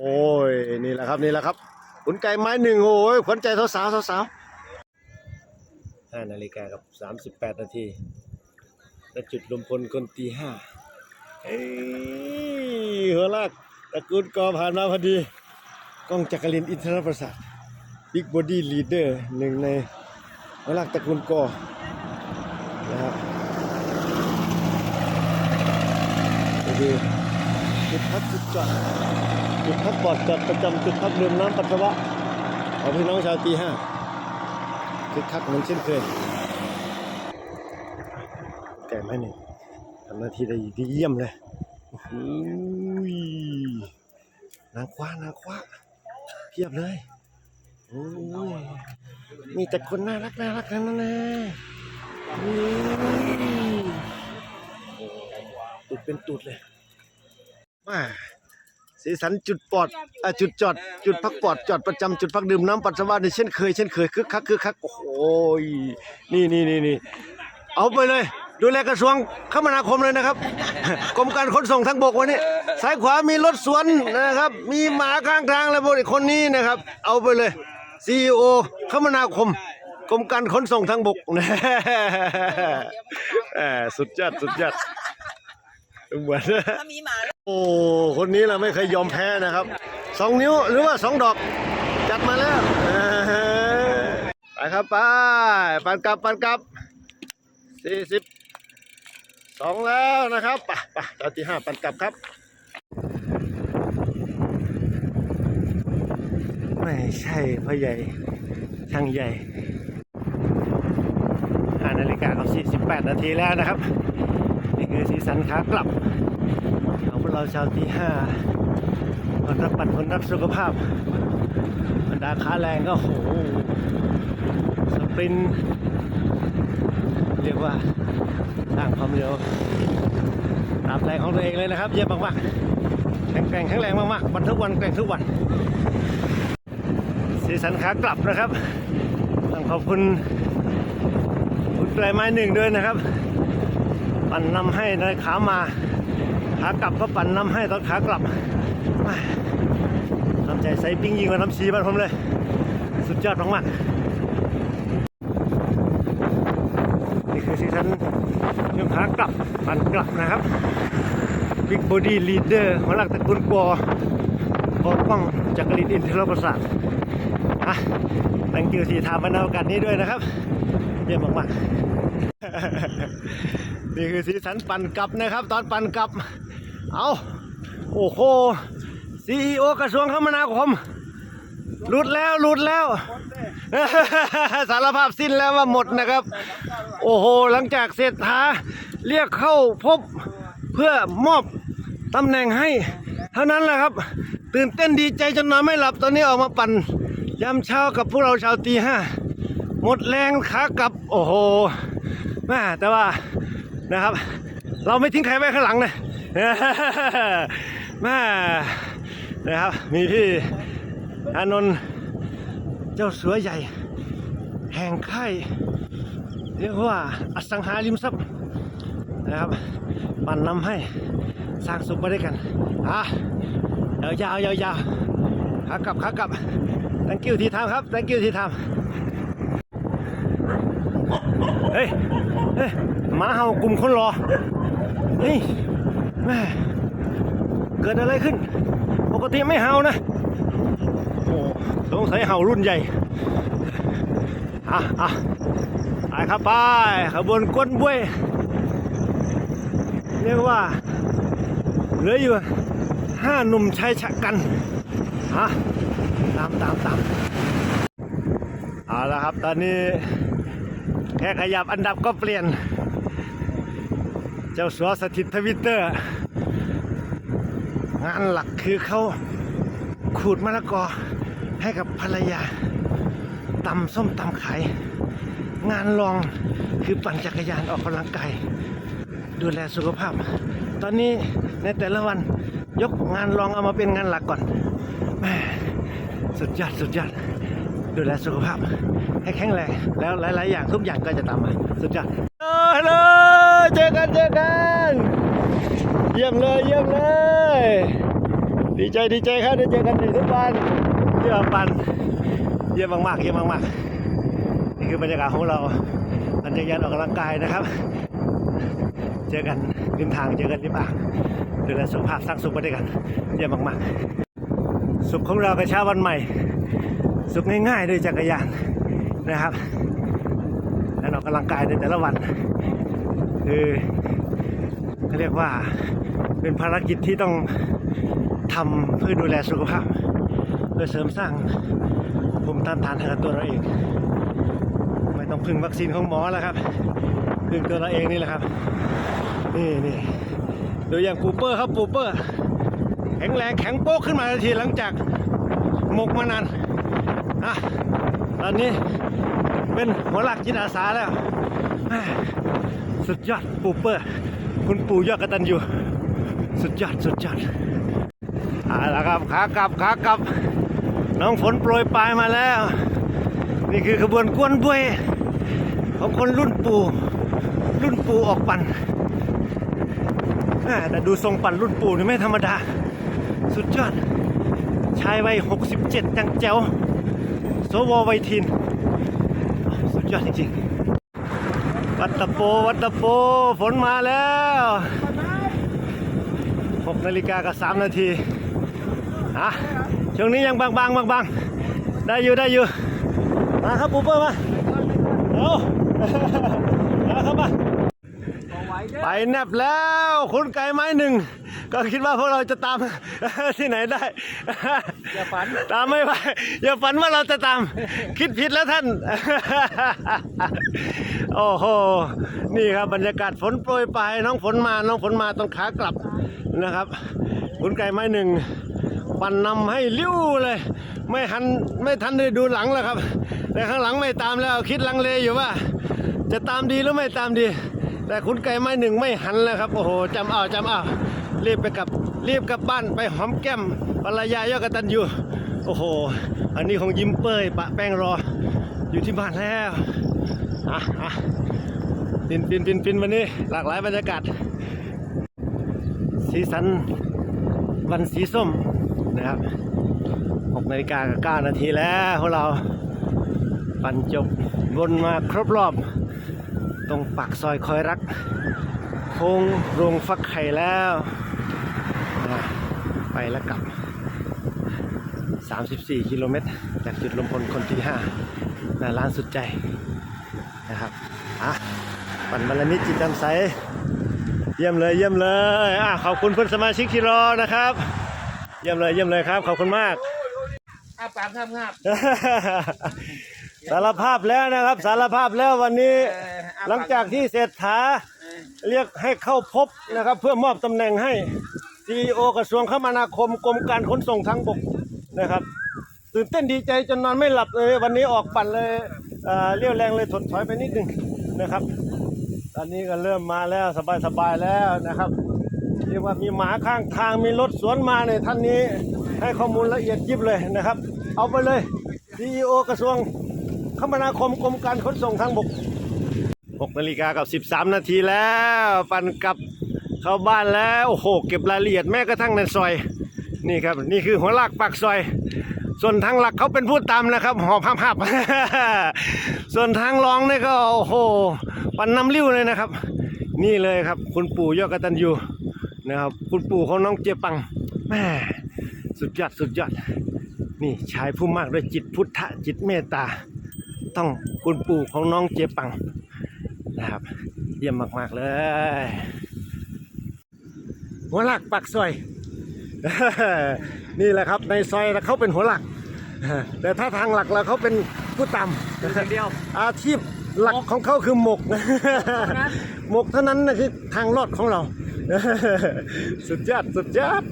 โอ้ยนี่แหละครับนี่แหละครับขุนไก่ไม้หนึ่งโอ้ยขวัญใจสาวสาวสาวห้านาฬิกากับสามสิบแปดนาทีและจุดลมพลคนตีห้าเอ้ยหัวลากตระกูลกอผ่านมาพอดีกล้องจักรินทร์อินทรประสาทบิ๊กบอดี้ลีดเดอร์หนึ่งในหัวลากตระกูลกอนะครับพอดีจุดพักจุดจอด จุดพักปลอดจัดประจำจุดพักดื่มน้ำปัสสาวะของพี่น้องชาวตีห้าคึกคักเหมือนเช่นเคยแก่ไหมนี่ทำหน้าที่ได้ดีเยี่ยมเลยโอ้ยนางคว้านางคว้าเพียบเลยโอ้ยมีแต่คนน่ารักน่ารักทั้งนั้นนะอุ้ยตุดเป็นตุดเลยว้า สีสันจุดปลอดอะจุดจอด จุดพักปลอดจอดประจำจุดพักดื่มน้ำปัสสาวะในเช่นเคยเช่นเคยคึกคักคึกคักโอ้โหยนี่นี่นี่นี่เอาไปเลย ดูแลกระทรวงคมนาคมเลยนะครับ กรมการขนส่งทางบกวันนี้ซ้ายขวามีรถสวนนะครับ มีหมาข้างทางแล้วพวกนี้คนนี้นะครับ เอาไปเลยซีอคมนาคม กรมการขนส่งทางบกนะแหมสุดยอดสุดยอด เหมือนถ้ามีหมาโอ้คนนี้เราไม่เคยยอมแพ้นะครับสองนิ้วหรือว่าสองดอก จัดมาแล้วเออไปครับไปปันกลับปันกลับสี่สิบสองแล้วนะครับไปไปตอนที่ห้าปันกลับครับไม่ใช่พ่อใหญ่ช่างใหญ่ห้านาฬิกากับสี่สิบแปดนาทีแล้วนะครับนี่ คือสีสันขากลับของพวกเราชาวที่ห้าคนรักปั่นคนรักสุขภาพบรรดาขาแรงก็โหสปรินต์เรียกว่าสร้างความเร็วตามแรงของตัวเองเลยนะครับ เยี่ยมมากๆแข็งแกร่งแข็งแรงมากๆวันทุกวันแกร่งทุกวัน สีสันขากลับนะครับต้องขอบคุณคุณไกลไม้หนึ่งด้วยนะครับ ปั่นนำให้ในขามา ขากลับก็ปั่นน้ำให้ตอนขากลับแม่น้ำใจใส่ปิ้งยิงกว่าน้ำชีบ้านผมเลย สุดยอดมากๆนี่คือซีซันเรื่องขากลับปั่นกลับนะครับบิ๊กบอดี้ลีดเดอร์หัวหลักตระกูลกอกป้องจักรินอินทรประสาทอะตังกิวสีทามาในโอกาสนี้ด้วยนะครับ เยี่ยมมากๆ นี่คือสีสันปั่นกลับนะครับ ตอนปั่นกลับ เอาโอ้โหซีอีโอกระทรวงคมนาคมหลุดแล้วหลุดแล้ว สารภาพสิ้นแล้วว่าหมดนะครับ โอ้โห หลังจากเศรษฐาเรียกเข้าพบเพื่อมอบตำแหน่งให้ เท่านั้นแหละครับ ตื่นเต้นดีใจจนนอนไม่หลับตอนนี้ออกมาปั่นยามเช้ากับพวกเราชาวตีห้าหมดแรงขากลับ โอ้โหแม่แต่ว่า นะครับ เราไม่ทิ้งใครไว้ข้างหลังนะแม่นะครับ มีพี่อานนท์เจ้าเสือใหญ่ แห่งค่ายเรียกว่าอสังหาริมทรัพย์นะครับ ปั่นนำให้สร้างสุขมาด้วยกันอะยาวๆยาวๆขากลับขากลับ thank you ที่ทำครับ thank you ที่ทำ เฮ้ยเฮ้ยหมาเห่ากลุ่มคนรอเฮ้ยแม่เกิดอะไรขึ้น ปกติไม่เห่านะโอ้สงสัยเห่ารุ่นใหญ่อะอะไปครับไปขบวนกวนบ้วยเรียกว่าเหลืออยู่ห้าหนุ่มชายชะกันฮะตามตามตามเอาละครับตอนนี้ ค่ขยับอันดับก็เปลี่ยน เจ้าสัวสถิตทวิตเตอร์ งานหลักคือเขาขูดมะละกอให้กับภรรยาตำส้มตำขาย งานรองคือปั่นจักรยานออกกำลังกาย ดูแลสุขภาพ ตอนนี้ในแต่ละวันยกงานรองเอามาเป็นงานหลักก่อนแม่สุดยอดสุดยอด ดูแลสุขภาพ ให้แข็งแรง แล้วหลาย ๆ อย่างทุกอย่างก็จะตามมาสุดยอดฮัลโหลเจอกันเจอกัน เยี่ยมเลยเยี่ยมเลย ดีใจดีใจครับได้เจอกันอีกทุกวันเยี่ยมปันเยี่ยมมากๆเยี่ยมมากๆนี่คือบรรยากาศของเราปั่นจักรยานออกกำลังกายนะครับ เจอกันริมทางเจอกันริมอ่างดูแลสุขภาพสร้างสุขไปด้วยกัน เยี่ยมมากๆ สุขของเรากับเช้าวันใหม่ สุขง่ายๆด้วยจักรยานนะครับ และออกกำลังกายในแต่ละวัน คือเขาเรียกว่าเป็นภารกิจที่ต้องทำเพื่อดูแลสุขภาพ เพื่อเสริมสร้างภูมิต้านทานให้กับตัวเราเอง ไม่ต้องพึ่งวัคซีนของหมอแล้วครับพึ่งตัวเราเองนี่แหละครับ นี่นี่ดูอย่างปูเปอร์ครับปูเปอร์ แข็งแรงแข็งโป๊กขึ้นมาทันทีหลังจากหมกมานานะตอนนี้เป็นหัวหลักจิตอาสาแล้ว สุดยอดปูเปอร์ คุณปู่ยอดกระตันอยู่ สุดยอดสุดยอดเอาละครับขากลับขากลับ น้องฝนโปรยปลายมาแล้ว นี่คือขบวนกวนบวยของคนรุ่นปู่ รุ่นปู่ออกปั่นแต่ดูทรงปั่นรุ่นปู่นี่ไม่ธรรมดา สุดยอด ชายวัย 67 จังแจ๋ว สววัยทิน สุดยอดจริงๆ วัดตะโป วัดตะโป ฝนมาแล้ว6นาฬิกากับ3นาทีอะช่วงนี้ยังบางๆบางๆ ได้อยู่ได้อยู่ มาครับปูเปอร์มาเอามาครับมาไปแนบแล้วคุณไก่ไม้หนึ่ง ก็คิดว่าพวกเราจะตาม ที่ไหนได้ อย่าฝัน ตามไม่ไปอย่าฝันว่าเราจะตาม คิดผิดแล้วท่าน โอ้โห นี่ครับบรรยากาศฝนโปรยปลายน้องฝนมาน้องฝนมาตรงขากลับนะครับคุณไก่ไม้หนึ่งปั่นนำให้ลิ้วเลย ไม่หันไม่ทันได้ดูหลังแล้วครับ แต่ข้างหลังไม่ตามแล้วคิดลังเลอยู่ว่า จะตามดีหรือไม่ตามดี แต่คุณไก่ไม้หนึ่งไม่หันแล้วครับ โอ้โหจำเอาจำเอา รีบไปกลับรีบกลับบ้านไปหอมแก้มภรรยายอดกตันอยู่ โอ้โห อันนี้ของยิ้มเป้ยปะแป้งรอ อยู่ที่บ้านแล้วอะอะปินปินปินปินวันนี้หลากหลายบรรยากาศ สีสันวันสีส้มนะครับ6นาฬิกากับ9นาทีแล้วพวกเรา ปั่นจบวนมาครบรอบ ตรงปากซอยคอยรักโค้งโรงฟักไข่แล้ว แล้วกลับ 34 กิโลเมตร จากจุดลมพลคนที่5นะร้านสุดใจนะครับอะปั่นบรรณิตจิตจำใส เยี่ยมเลยเยี่ยมเลยอะขอบคุณเพื่อนสมาชิกที่รอนะครับ เยี่ยมเลยเยี่ยมเลยครับ ขอบคุณมาก อาปากงาบงาบสารภาพแล้วนะครับ สารภาพแล้ววันนี้เอ่ออะหลังจากที่เศรษฐาเรียกให้เข้าพบนะครับ เพื่อมอบตำแหน่งให้ CEO กระทรวงคมนาคมกรมการขนส่งทางบกนะครับ ตื่นเต้นดีใจจนนอนไม่หลับเลย วันนี้ออกปั่นเลยเออเรียวแรงเลยถดถอยไปนิดนึงนะครับ ตอนนี้ก็เริ่มมาแล้วสบายๆแล้วนะครับเรียกว่ามีหมาข้างทางมีรถสวนมาเนี่ยท่านนี้ให้ข้อมูลละเอียดยิบเลยนะครับ เอาไปเลย CEO กระทรวงคมนาคมกรมการขนส่งทางบก6นาฬิกากับ 13 นาทีแล้ว ปั่นกลับ เข้าบ้านแล้วโอ้โหเก็บรายละเอียดแม้กระทั่งในซอย นี่ครับนี่คือหัวลากปากซอย ส่วนทางหลักเขาเป็นผู้ตามนะครับหอบห้าบส่วนทางรองนี่ก็โอ้โหปั่นนำริ้วเลยนะครับ นี่เลยครับ คุณปู่ยอดกตัญญูนะครับ คุณปู่ของน้องเจปังแม่สุดยอดสุดยอดนี่ชายผู้มากด้วยจิตพุทธะจิตเมตตา ต้องคุณปู่ของน้องเจปังนะครับ เยี่ยมมาก ๆ เลย หัวหลักปักซอย นี่แหละครับในซอยเขาเป็นหัวหลัก แต่ถ้าทางหลักแล้วเขาเป็นผู้ต่อย่างเดียวำอาชีพหลักของเขาคือหมกหมกเท่านั้นนะคือทางรอดของเรา สุดยอดสุดยอด